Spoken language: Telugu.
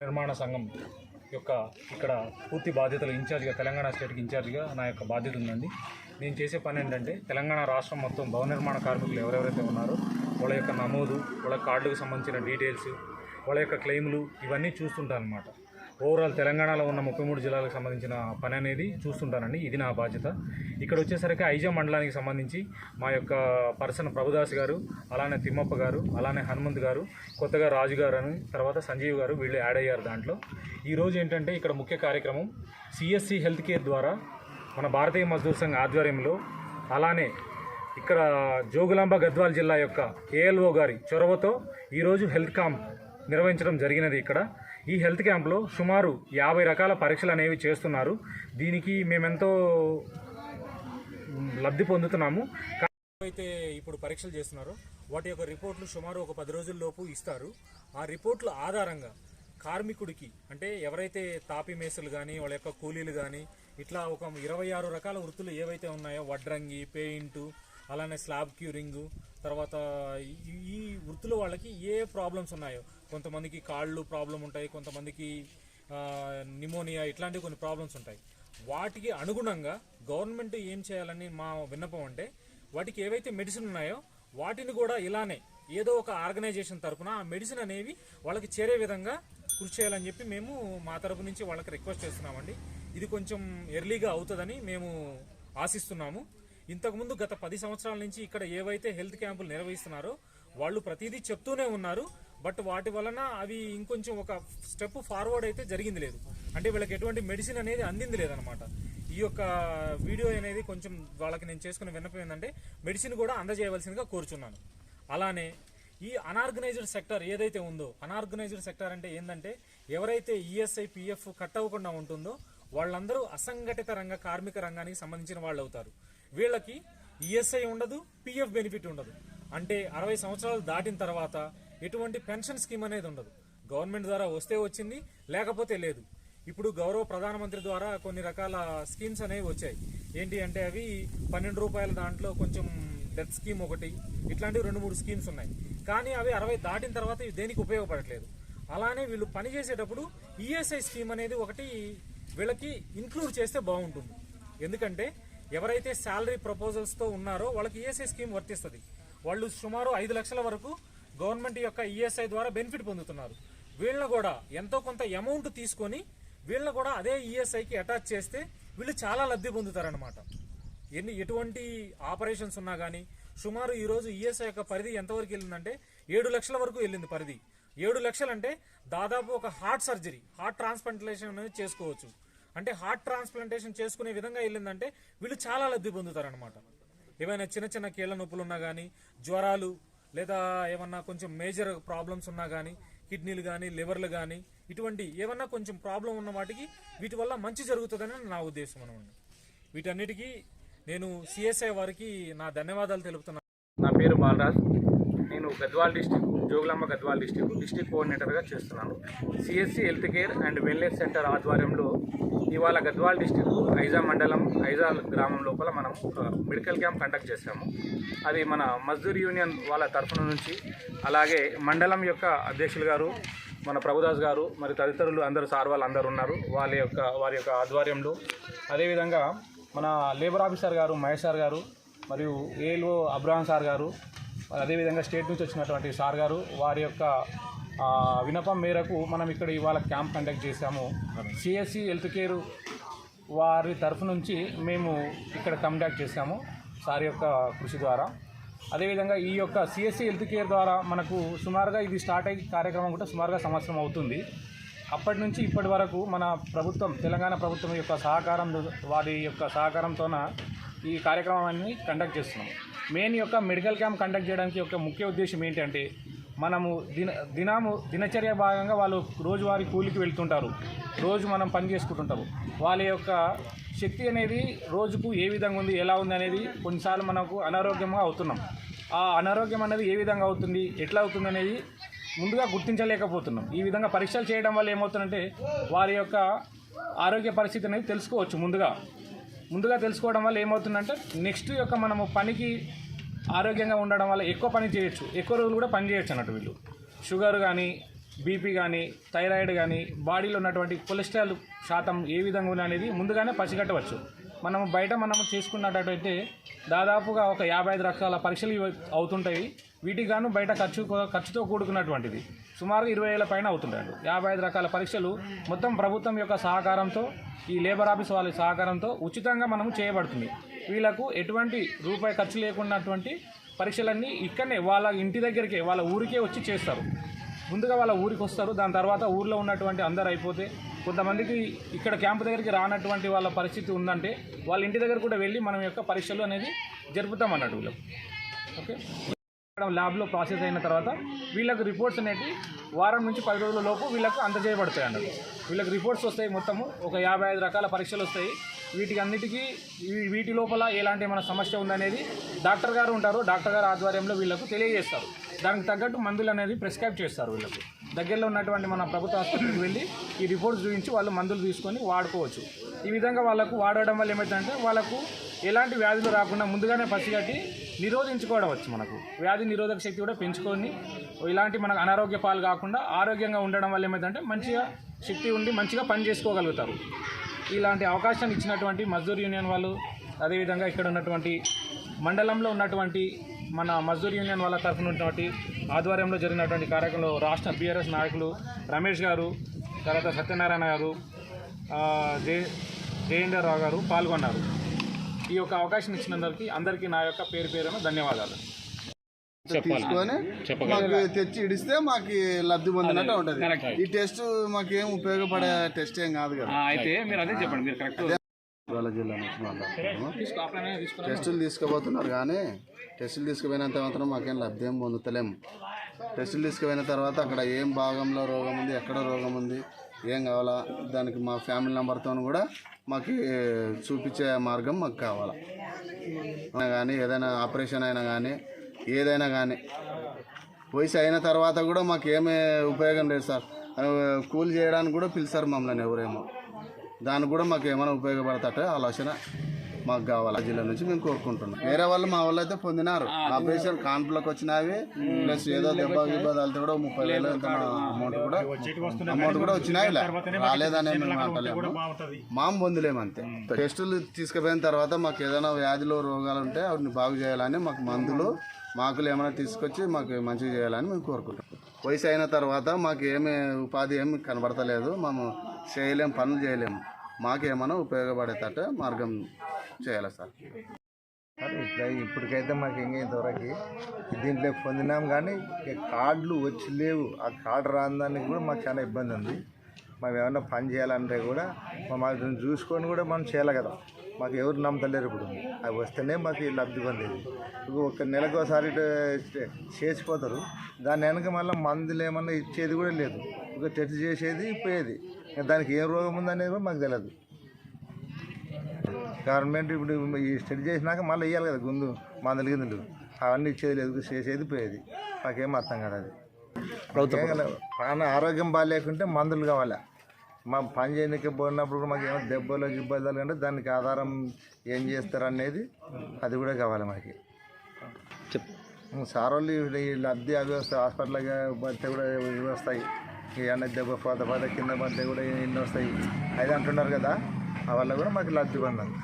నిర్మాణ సంఘం యొక్క ఇక్కడ పూర్తి బాధ్యతలు ఇన్ఛార్జ్గా తెలంగాణ స్టేట్కి ఇన్ఛార్జ్గా నా యొక్క బాధ్యత ఉందండి. నేను చేసే పని ఏంటంటే తెలంగాణ రాష్ట్రం మొత్తం భవన నిర్మాణ కార్మికులు ఎవరెవరైతే ఉన్నారో వాళ్ళ యొక్క నమోదు వాళ్ళ కార్డుకు సంబంధించిన డీటెయిల్స్ వాళ్ళ యొక్క క్లెయిమ్లు ఇవన్నీ చూస్తుంటాను అనమాట ఓవరాల్ తెలంగాణలో ఉన్న ముప్పై మూడు జిల్లాలకు సంబంధించిన పని అనేది చూస్తుంటానండి. ఇది నా బాధ్యత. ఇక్కడ వచ్చేసరికి ఐజా మండలానికి సంబంధించి మా యొక్క పర్సన్ ప్రభుదాస్ గారు అలానే తిమ్మప్ప గారు అలానే హనుమంత్ గారు కొత్తగా రాజు గారు అని తర్వాత సంజీవ్ గారు వీళ్ళు యాడ్ అయ్యారు దాంట్లో. ఈరోజు ఏంటంటే ఇక్కడ ముఖ్య కార్యక్రమం సిఎస్సి హెల్త్ కేర్ ద్వారా మన భారతీయ మజ్దూర్ సంఘ్ ఆధ్వర్యంలో అలానే ఇక్కడ జోగులాంబ గద్వాల్ జిల్లా యొక్క ఏఎల్ఓ గారి చొరవతో ఈరోజు హెల్త్ క్యాంప్ నిర్వహించడం జరిగినది ఇక్కడ. ఈ హెల్త్ క్యాంప్లో సుమారు యాభై రకాల పరీక్షలు అనేవి చేస్తున్నారు. దీనికి మేమెంతో లబ్ధి పొందుతున్నాము. అయితే ఇప్పుడు పరీక్షలు చేస్తున్నారో. వాటి యొక్క రిపోర్ట్లు సుమారు ఒక పది రోజుల్లోపు ఇస్తారు. ఆ రిపోర్ట్ల ఆధారంగా కార్మికుడికి అంటే ఎవరైతే తాపి మేసులు కానీ వాళ్ళ యొక్క కూలీలు కానీ ఇట్లా ఒక ఇరవై ఆరు రకాల వృత్తులు ఏవైతే ఉన్నాయో వడ్రంగి పెయింటు అలానే స్లాబ్ క్యూరింగ్ తర్వాత ఈ- వృత్తులు వాళ్ళకి ఏ ప్రాబ్లమ్స్ ఉన్నాయో కొంతమందికి కాళ్ళు ప్రాబ్లం ఉంటాయి కొంతమందికి నిమోనియా ఇట్లాంటివి కొన్ని ప్రాబ్లమ్స్ ఉంటాయి. వాటికి అనుగుణంగా గవర్నమెంట్ ఏం చేయాలని మా విన్నపం అంటే వాటికి ఏవైతే మెడిసిన్ ఉన్నాయో వాటిని కూడా ఇలానే ఏదో ఒక ఆర్గనైజేషన్ తరఫున ఆ మెడిసిన్ అనేవి వాళ్ళకి చేరే విధంగా కృషి చేయాలని చెప్పి మేము మా తరపు నుంచి వాళ్ళకి రిక్వెస్ట్ చేస్తున్నామండి. ఇది కొంచెం ఎర్లీగా అవుతుందని మేము ఆశిస్తున్నాము. ఇంతకుముందు గత పది సంవత్సరాల నుంచి ఇక్కడ ఏవైతే హెల్త్ క్యాంపులు నిర్వహిస్తున్నారో వాళ్ళు ప్రతిదీ చెప్తూనే ఉన్నారు. బట్ వాటి వలన అవి ఇంకొంచెం ఒక స్టెప్ ఫార్వర్డ్ అయితే జరిగింది లేదు. అంటే వీళ్ళకి ఎటువంటి మెడిసిన్ అనేది అందింది లేదనమాట ఈ యొక్క వీడియో అనేది కొంచెం వాళ్ళకి నేను చేసుకున్న విన్నపం ఏంటంటే మెడిసిన్ కూడా అందజేయవలసిందిగా కోరుచున్నాను. అలానే ఈ అనార్గనైజ్డ్ సెక్టర్ ఏదైతే ఉందో అనార్గనైజ్డ్ సెక్టర్ అంటే ఏంటంటే ఎవరైతే ఈఎస్ఐ పిఎఫ్ కట్ అవ్వకుండా ఉంటుందో వాళ్ళందరూ అసంఘటిత రంగ కార్మిక రంగానికి సంబంధించిన వాళ్ళు అవుతారు వీళ్ళకి ఈఎస్ఐ ఉండదు పిఎఫ్ బెనిఫిట్ ఉండదు. అంటే అరవై సంవత్సరాలు దాటిన తర్వాత ఎటువంటి పెన్షన్ స్కీమ్ అనేది ఉండదు. గవర్నమెంట్ ద్వారా వస్తే వచ్చింది లేకపోతే లేదు. ఇప్పుడు గౌరవ ప్రధానమంత్రి ద్వారా కొన్ని రకాల స్కీమ్స్ అనేవి వచ్చాయి. ఏంటి అంటే అవి పన్నెండు రూపాయల దాంట్లో కొంచెం డెత్ స్కీమ్ ఒకటి ఇట్లాంటివి రెండు మూడు స్కీమ్స్ ఉన్నాయి. కానీ అవి అరవై దాటిన తర్వాత ఇవి దేనికి ఉపయోగపడట్లేదు. అలానే వీళ్ళు పని చేసేటప్పుడు ఈఎస్ఐ స్కీమ్ అనేది ఒకటి వీళ్ళకి ఇంక్లూడ్ చేస్తే బాగుంటుంది. ఎందుకంటే ఎవరైతే శాలరీ ప్రపోజల్స్తో ఉన్నారో వాళ్ళకి ఈఎస్ఐ స్కీమ్ వర్తిస్తుంది. వాళ్ళు సుమారు ఐదు లక్షల వరకు గవర్నమెంట్ యొక్క ఈఎస్ఐ ద్వారా బెనిఫిట్ పొందుతున్నారు. వీళ్ళని కూడా ఎంతో కొంత అమౌంట్ తీసుకొని వీళ్ళని కూడా అదే ఈఎస్ఐకి అటాచ్ చేస్తే వీళ్ళు చాలా లబ్ధి పొందుతారనమాట ఎన్ని ఎటువంటి ఆపరేషన్స్ ఉన్నా కానీ సుమారు ఈరోజు ఈఎస్ఐ యొక్క పరిధి ఎంతవరకు వెళ్ళిందంటే ఏడు లక్షల వరకు వెళ్ళింది పరిధి. ఏడు లక్షలంటే దాదాపు ఒక హార్ట్ సర్జరీ హార్ట్ ట్రాన్స్ప్లాంటేషన్ అనేది చేసుకోవచ్చు. అంటే హార్ట్ ట్రాన్స్ప్లాంటేషన్ చేసుకునే విధంగా వెళ్ళిందంటే వీళ్ళు చాలా లబ్ధి పొందుతారనమాట ఏమైనా చిన్న చిన్న కీళ్ళ నొప్పులు ఉన్నా కానీ జ్వరాలు లేదా ఏమన్నా కొంచెం మేజర్ ప్రాబ్లమ్స్ ఉన్నా కానీ కిడ్నీలు కానీ లివర్లు కానీ ఇటువంటి ఏమన్నా కొంచెం ప్రాబ్లం ఉన్న వాటికి వీటి వల్ల మంచి జరుగుతుందని నా ఉద్దేశం అనమాట వీటన్నిటికీ నేను సిఎస్ఐ వారికి నా ధన్యవాదాలు తెలుపుతున్నాను. నా పేరు బాలరాజ్. నేను Gadwal district Jogulamba Gadwal district district కోఆర్డినేటర్గా చేస్తున్నాను. CSC health care and wellness centre ఆధ్వర్యంలో ఇవాళ గద్వాల్ డిస్టిక్ ఐజా మండలం ఐజా గ్రామం లోపల మనం మెడికల్ క్యాంప్ కండక్ట్ చేశాము. అది మన మజ్దూర్ యూనియన్ వాళ్ళ తరఫున నుంచి అలాగే మండలం యొక్క అధ్యక్షులు గారు మన ప్రభుదాస్ గారు మరి తదితరులు అందరూ సార్ వాళ్ళు అందరు ఉన్నారు. వాళ్ళ యొక్క వారి యొక్క ఆధ్వర్యంలో. అదేవిధంగా మన లేబర్ ఆఫీసర్ గారు మహేష్ సార్ గారు మరియు ఏఎల్ఓ అబ్రహాం సార్ గారు అదేవిధంగా స్టేట్ నుంచి వచ్చినటువంటి సార్ గారు వారి యొక్క వినపం మేరకు మనం ఇక్కడ ఇవాళ క్యాంప్ కండక్ట్ చేశాము. సిఎస్సి హెల్త్ కేర్ వారి తరఫు నుంచి మేము ఇక్కడ కండక్ట్ చేశాము సార్ యొక్క కృషి ద్వారా. అదేవిధంగా ఈ యొక్క సిఎస్సి హెల్త్ కేర్ ద్వారా మనకు సుమారుగా ఇది స్టార్ట్ అయ్యే కార్యక్రమం కూడా సుమారుగా సంవత్సరం అవుతుంది. అప్పటి నుంచి ఇప్పటి వరకు మన ప్రభుత్వం తెలంగాణ ప్రభుత్వం యొక్క సహకారం వారి యొక్క సహకారంతోన ఈ కార్యక్రమాన్ని కండక్ట్ చేస్తున్నాం. మెయిన్ యొక్క మెడికల్ క్యాంప్ కండక్ట్ చేయడానికి యొక్క ముఖ్య ఉద్దేశం ఏంటంటే మనము దిన దినము దినచర్య భాగంగా వాళ్ళు రోజువారీ కూలికి వెళ్తుంటారు. రోజు మనం పని చేసుకుంటుంటారు వాళ్ళ యొక్క శక్తి అనేది రోజుకు ఏ విధంగా ఉంది ఎలా ఉంది అనేది కొన్నిసార్లు మనకు అనారోగ్యంగా అవుతున్నాం. ఆ అనారోగ్యం అనేది ఏ విధంగా అవుతుంది ఎట్లా అవుతుంది అనేది ముందుగా గుర్తించలేకపోతున్నాం. ఈ విధంగా పరీక్షలు చేయడం వల్ల ఏమవుతుందంటే వారి యొక్క ఆరోగ్య పరిస్థితి అనేది తెలుసుకోవచ్చు ముందుగా. ముందుగా తెలుసుకోవడం వల్ల ఏమవుతుందంటే నెక్స్ట్ యొక్క మనము పనికి ఆరోగ్యంగా ఉండడం వల్ల ఎక్కువ పని చేయొచ్చు. ఎక్కువ రోజులు కూడా పని చేయొచ్చు అన్నట్టు వీళ్ళు. షుగర్ కానీ బీపీ కానీ థైరాయిడ్ కానీ బాడీలో ఉన్నటువంటి కొలెస్ట్రాల్ శాతం ఏ విధంగా ఉంది అనేది ముందుగానే పసిగట్టవచ్చు. మనం బయట మనం చేసుకున్నట్టయితే దాదాపుగా ఒక యాభై ఐదు రకాల పరీక్షలు అవుతుంటాయి. వీటికి గాను బయట ఖర్చు ఖర్చుతో కూడుకున్నటువంటిది. సుమారు ఇరవై వేల పైన అవుతుంటాయి యాభై ఐదు రకాల పరీక్షలు మొత్తం ప్రభుత్వం యొక్క సహకారంతో ఈ లేబర్ ఆఫీస్ వాళ్ళ సహకారంతో ఉచితంగా మనము చేయబడుతుంది. వీళ్ళకు ఎటువంటి రూపాయి ఖర్చు లేకున్నటువంటి పరీక్షలన్నీ ఇక్కడనే వాళ్ళ ఇంటి దగ్గరికే వాళ్ళ ఊరికే వచ్చి చేస్తారు. ముందుగా వాళ్ళ ఊరికి వస్తారు. దాని తర్వాత ఊర్లో ఉన్నటువంటి అందరు అయిపోతే కొంతమందికి ఇక్కడ క్యాంపు దగ్గరికి రానటువంటి వాళ్ళ పరిస్థితి ఉందంటే వాళ్ళ ఇంటి దగ్గర కూడా వెళ్ళి మనం యొక్క పరీక్షలు అనేది జరుపుతాం అన్నట్టు వీళ్ళకు. ఓకే? ఇక్కడ ల్యాబ్లో ప్రాసెస్ అయిన తర్వాత వీళ్ళకి రిపోర్ట్స్ అనేవి వారం నుంచి పది రోజుల లోపు వీళ్ళకు అందజేయబడతాయి అన్నట్టు వీళ్ళకి రిపోర్ట్స్ వస్తాయి మొత్తము ఒక యాభై ఐదు రకాల పరీక్షలు వస్తాయి. వీటికి అన్నిటికీ వీటి లోపల ఎలాంటి ఏమైనా సమస్య ఉందనేది డాక్టర్ గారు ఉంటారు డాక్టర్ గారు ఆధ్వర్యంలో వీళ్ళకు తెలియజేస్తారు. దానికి తగ్గట్టు మందులు అనేది ప్రిస్క్రైబ్ చేస్తారు వీళ్ళకు. దగ్గరలో ఉన్నటువంటి మన ప్రభుత్వ ఆసుపత్రికి వెళ్ళి ఈ రిపోర్ట్స్ చూపించి వాళ్ళు మందులు తీసుకొని వాడుకోవచ్చు. ఈ విధంగా వాళ్ళకు వాడడం వల్ల ఏమవుతుందంటే వాళ్ళకు ఎలాంటి వ్యాధులు రాకుండా ముందుగానే పసిగట్టి నిరోధించుకోవడం వచ్చు మనకు. వ్యాధి నిరోధక శక్తి కూడా పెంచుకొని ఇలాంటి మనకు అనారోగ్య పాలు కాకుండా ఆరోగ్యంగా ఉండడం వల్ల ఏమైందంటే మంచిగా శక్తి ఉండి మంచిగా పని చేసుకోగలుగుతారు. ఇలాంటి అవకాశాన్ని ఇచ్చినటువంటి మజ్దూర్ యూనియన్ వాళ్ళు అదేవిధంగా ఇక్కడ ఉన్నటువంటి మండలంలో ఉన్నటువంటి మన మజ్దూర్ యూనియన్ వాళ్ళ తరఫున ఉన్నటువంటి ఆధ్వర్యంలో జరిగినటువంటి కార్యక్రమంలో రాష్ట్ర బీఆర్ఎస్ నాయకులు రమేష్ గారు తర్వాత సత్యనారాయణ గారు ఆ, జే జయేందర్ రావు గారు పాల్గొన్నారు. ఈ యొక్క అవకాశం ఇచ్చినందరికీ అందరికీ నా యొక్క పేరు పేరున ధన్యవాదాలు. తీసుకొని మాకు తెచ్చి ఇడిస్తే మాకు లబ్ధి పొందినట్టు ఉంటది. ఈ టెస్ట్ మాకు ఏం ఉపయోగపడే టెస్ట్ ఏం కాదు కదా. అయితే మీరు అదే చెప్పండి మీరు కరెక్ట్ గోల జిల్లా నుంచి మాట్లాడుతున్నాము. తీసుకో ఆఫ్లైన్ తీసుకుని టెస్టులు తీసుకుపోతున్నారు కానీ టెస్టులు తీసుకుపోయినంత మాత్రం మాకేం లబ్ధి ఏం పొందుతలేము టెస్టులు తీసుకుపోయిన తర్వాత అక్కడ ఏం భాగంలో రోగం ఉంది ఎక్కడ రోగం ఉంది ఏం కావాలా? దానికి మా ఫ్యామిలీ నెంబర్తో కూడా మాకు చూపించే మార్గం మాకు కావాలా. అయినా కానీ ఏదైనా ఆపరేషన్ అయినా కానీ ఏదైనా కానీ వయసు అయిన తర్వాత కూడా మాకు ఏమీ ఉపయోగం లేదు సార్. కూల్ కూలి చేయడానికి కూడా పిలుస్తారు మమ్మల్ని ఎవరేమో. దానికి కూడా మాకు ఏమైనా ఉపయోగపడతాట? ఆలోచన మాకు కావాలి. జిల్లా నుంచి మేము కోరుకుంటున్నాం. వేరే వాళ్ళు మా వాళ్ళు అయితే పొందినారు. ఆపరేషన్ కాన్పులకు వచ్చినవి ప్లస్ ఏదో దెబ్బ తగిలితే కూడా ముప్పై వేలు ఎంత అమౌంట్ కూడా అమౌంట్ కూడా వచ్చినాయి. రాలేదనే మేము అంటలేము మాం పొందులేము అంతే. టెస్టులు తీసుకుపోయిన తర్వాత మాకు ఏదైనా వ్యాధులు రోగాలు ఉంటే వాటిని బాగు చేయాలని మాకు మందులు మాకులు ఏమైనా తీసుకొచ్చి మాకు మంచిగా చేయాలని మేము కోరుకుంటాం వయసు అయిన తర్వాత మాకు ఏమి ఉపాధి ఏమి కనబడతలేదు. మేము చేయలేం పనులు చేయలేము. మాకు ఏమైనా ఉపయోగపడేటట్టు మార్గం చేయాలి సార్? ఇట్లా ఇప్పటికైతే మాకు ఇంకా ఇంతవరకు దీంట్లో పొందినాం కానీ కార్డులు వచ్చి లేవు. ఆ కార్డు రాందానికి కూడా మాకు చాలా ఇబ్బంది ఉంది. మేము ఏమైనా పని చేయాలంటే కూడా మాకు చూసుకొని కూడా మనం చేయాలి కదా. మాకు ఎవరు నమ్మతలేరు ఇప్పుడు. అవి వస్తేనే మాకు లబ్ధి పొందేది. ఇప్పుడు ఒక నెలకు ఒకసారి ఇటు చేసిపోతారు. దాని వెనక మళ్ళీ మందులు ఏమన్నా ఇచ్చేది కూడా లేదు. ఒక టెస్ట్ చేసేది పోయేది. దానికి ఏం రోగం ఉందనేది కూడా మాకు తెలియదు గవర్నమెంట్ ఇప్పుడు ఈ స్టడీ చేసినాక మళ్ళీ ఇవ్వాలి కదా గుందు మందులు గిందులు. అవన్నీ ఇచ్చేది లేదు చేసేది పోయేది. మాకేం అర్థం కాదు అది. కాదు. ప్రాణ ఆరోగ్యం బాగాలేకుంటే మందులు కావాలి? మా పని చేయడానికి పోయినప్పుడు కూడా మాకు ఏమో దెబ్బలు గిబ్బలు తగిలింటే దానికి ఆధారం ఏం చేస్తారు అనేది అది కూడా కావాలి మాకు. సార్ వాళ్ళు ఈ- లబ్ధి అవి వస్తాయి హాస్పిటల్కి పడితే కూడా ఇవి వస్తాయి. ఇవన్నీ దెబ్బ పోత పోత కింద పడితే కూడా ఇన్ని వస్తాయి. అది అంటున్నారు కదా. ఆ వల్ల కూడా మాకు లబ్ధి పొందాలి.